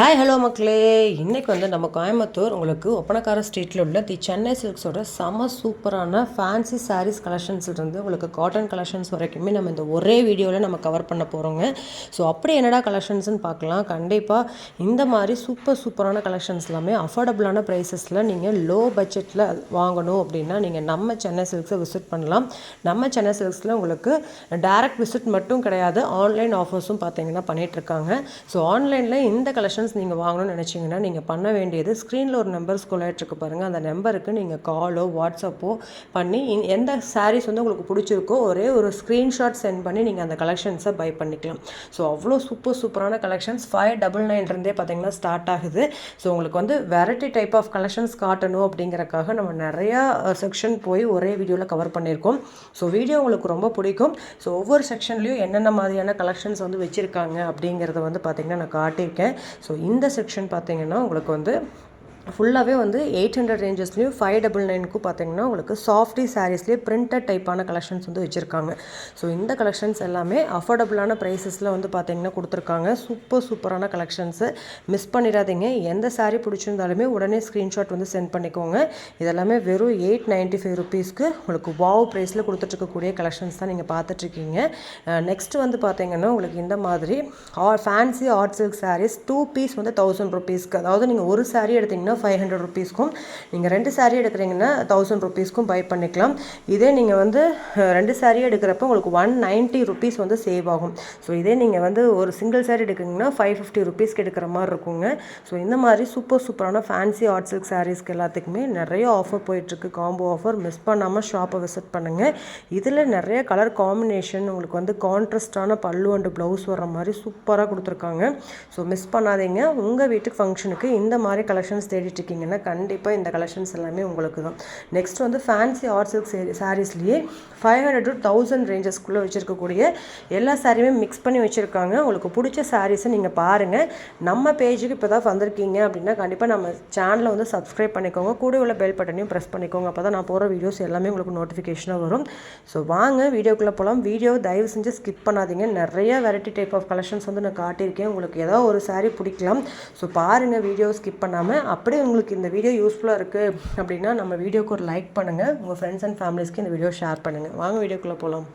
Hi hello மக்களே. இன்றைக்கி வந்து நம்ம கோயம்புத்தூர் உங்களுக்கு ஒப்பனக்கார ஸ்ட்ரீட்டில் உள்ள தி சென்னை சில்க்ஸோட செம சூப்பரான ஃபேன்சி சாரீஸ் கலெக்ஷன்ஸ்லேருந்து உங்களுக்கு காட்டன் கலெக்ஷன்ஸ் வரைக்குமே நம்ம இந்த ஒரே வீடியோவில் நம்ம கவர் பண்ண போகிறோங்க ஸோ அப்படி என்னடா கலெக்ஷன்ஸ்னு பார்க்கலாம். கண்டிப்பாக இந்த மாதிரி சூப்பர் சூப்பரான கலெக்ஷன்ஸ் எல்லாமே அஃபோர்டபுளான ப்ரைஸஸில் நீங்கள் லோ பட்ஜெட்டில் வாங்கணும் அப்படின்னா நீங்கள் நம்ம சென்னை சில்க்ஸை விசிட் பண்ணலாம். நம்ம சென்னை சில்க்ஸில் உங்களுக்கு டைரக்ட் விசிட் மட்டும் கிடையாது ஆன்லைன் ஆஃபர்ஸும் பார்த்தீங்கன்னா பண்ணிகிட்ருக்காங்க ஸோ ஆன்லைனில் இந்த கலெக்ஷன்ஸ் நீங்கள் வாங்கணும்னு நினச்சிங்கன்னா நீங்கள் பண்ண வேண்டியது ஸ்க்ரீனில் ஒரு நம்பர் ஸ்கொலாயிட்ருக்கு பாருங்கள் அந்த நம்பருக்கு நீங்கள் காலோ வாட்ஸ்அப்போ பண்ணி எந்த சாரீஸ் வந்து உங்களுக்கு பிடிச்சிருக்கோ ஒரே ஒரு ஸ்க்ரீன்ஷாட் சென்ட் பண்ணி நீங்கள் அந்த கலெக்ஷன்ஸை பை பண்ணிக்கலாம். ஸோ அவ்வளோ சூப்பர் சூப்பரான கலெக்ஷன்ஸ் ஃபைவ் டபுள் நைன்லேருந்தே பார்த்தீங்கன்னா ஸ்டார்ட் ஆகுது. ஸோ உங்களுக்கு வந்து வெரைட்டி டைப் ஆஃப் கலெக்ஷன்ஸ் காட்டணும் அப்படிங்கிறக்காக நம்ம நிறையா செக்ஷன் போய் ஒரே வீடியோவில் கவர் பண்ணியிருக்கோம். ஸோ வீடியோ உங்களுக்கு ரொம்ப பிடிக்கும். ஸோ ஒவ்வொரு செக்ஷன்லேயும் என்னென்ன மாதிரியான கலெக்ஷன்ஸ் வந்து வச்சுருக்காங்க அப்படிங்கிறத வந்து பார்த்திங்கன்னா நான் காட்டியிருக்கேன். ஸோ இந்த செக்ஷன் பார்த்தீங்கன்னா உங்களுக்கு வந்து ஃபுல்லாகவே வந்து எயிட் ஹண்ட்ரட் ரேஞ்சஸ்லேயும் ஃபைவ் டபுள் நைனுக்கும் பார்த்தீங்கன்னா உங்களுக்கு சாஃப்டி சாரீஸ்லேயே பிரிண்டட் டைப்பான கலெக்ஷன்ஸ் வந்து வச்சுருக்காங்க. ஸோ இந்த கலெக்ஷன்ஸ் எல்லாமே அஃபோர்டபுளான ப்ரைஸஸில் வந்து பார்த்தீங்கன்னா கொடுத்துருக்காங்க. சூப்பர் சூப்பரான கலெக்ஷன்ஸு மிஸ் பண்ணிடாதீங்க. எந்த சாரீ பிடிச்சிருந்தாலுமே உடனே ஸ்க்ரீன்ஷாட் வந்து சென்ட் பண்ணிக்கோங்க. இதெல்லாமே வெறும் எயிட் நைன்ட்டி ஃபைவ் ருபீஸ்க்கு உங்களுக்கு வாவ் ப்ரைஸில் கொடுத்துட்ருக்கக்கூடிய கலெக்ஷன்ஸ் தான் நீங்கள் பார்த்துட்ருக்கீங்க நெக்ஸ்ட் வந்து பார்த்தீங்கன்னா உங்களுக்கு இந்த மாதிரி fancy art silk sarees two piece வந்து தௌசண்ட் ருபீஸ்க்கு அதாவது நீங்கள் ஒரு சாரீ எடுத்தீங்கன்னா ஃபைவ் ஹண்ட்ரட் ருபீஸ்க்கும் நீங்கள் ரெண்டு சாரீ எடுக்கிறீங்கன்னா தௌசண்ட் ருபீஸ்க்கும் பை பண்ணிக்கலாம். இதே நீங்கள் வந்து ரெண்டு சாரீ எடுக்கிறப்ப உங்களுக்கு ஒன் நைன்ட்டி ருபீஸ் வந்து சேவ் ஆகும். ஸோ இதே நீங்கள் வந்து ஒரு சிங்கிள் சாரீ எடுக்கிறீங்கன்னா ஃபைவ் ஃபிஃப்டி ருபீஸ்க்கு எடுக்கிற மாதிரி இருக்குங்க. ஸோ இந்த மாதிரி சூப்பர் சூப்பரான ஃபேன்சி ஆர்ட் சில்க் சாரீஸ்க்கு எல்லாத்துக்குமே நிறைய ஆஃபர் போயிட்டுருக்கு. காம்போ ஆஃபர் மிஸ் பண்ணாமல் ஷாப்பை விசிட் பண்ணுங்கள் இதில் நிறைய கலர் காம்பினேஷன் உங்களுக்கு வந்து கான்ட்ராஸ்டான பல்லு அண்டு ப்ளவுஸ் வர மாதிரி சூப்பராக கொடுத்துருக்காங்க. ஸோ மிஸ் பண்ணாதீங்க. உங்கள் வீட்டுக்கு ஃபங்க்ஷனுக்கு இந்த மாதிரி கலெக்ஷன்ஸ் தேடி இருக்கீங்கன்னா கண்டிப்பாக இந்த கலெக்ஷன்ஸ் எல்லாமே உங்களுக்கு தான் நெக்ஸ்ட் வந்து ஃபேன்சி ஆர்ட் சில்க் சாரீஸ்லேயே ஃபைவ் ஹண்ட்ரட் டு தௌசண்ட் ரேஞ்சஸ்க்குள்ளே வச்சுருக்கக்கூடிய எல்லா சாரியுமே மிக்ஸ் பண்ணி வச்சுருக்காங்க. உங்களுக்கு பிடிச்ச சாரீஸை நீங்கள் பாருங்கள் நம்ம பேஜுக்கு இப்போ தான் வந்திருக்கீங்க அப்படின்னா கண்டிப்பாக நம்ம சேனலை வந்து சப்ஸ்கிரைப் பண்ணிக்கோங்க. கூட உள்ள பெல் பட்டனையும் ப்ரெஸ் பண்ணிக்கோங்க. அப்போ தான் நான் போகிற வீடியோஸ் எல்லாமே உங்களுக்கு நோட்டிஃபிகேஷனாக வரும். ஸோ வாங்க வீடியோக்குள்ளே போகலாம் வீடியோ தயவு செஞ்சு ஸ்கிப் பண்ணாதீங்க. நிறைய வெரைட்டி டைப் ஆஃப் கலெக்ஷன்ஸ் வந்து நான் காட்டியிருக்கேன். உங்களுக்கு ஏதோ ஒரு சாரீ பிடிக்கலாம். ஸோ பாருங்கள் வீடியோ ஸ்கிப் பண்ணாமல் அப்படியே உங்களுக்கு இந்த வீடியோ யூஸ்ஃபுல்லாக இருக்குது அப்படின்னா நம்ம வீடியோக்கு ஒரு லைக் பண்ணுங்கள் உங்கள் ஃப்ரெண்ட்ஸ் அண்ட் ஃபேமிலிஸ்க்கு இந்த வீடியோ ஷேர் பண்ணுங்கள் வாங்க வீடியோக்குள்ளே போகலாம்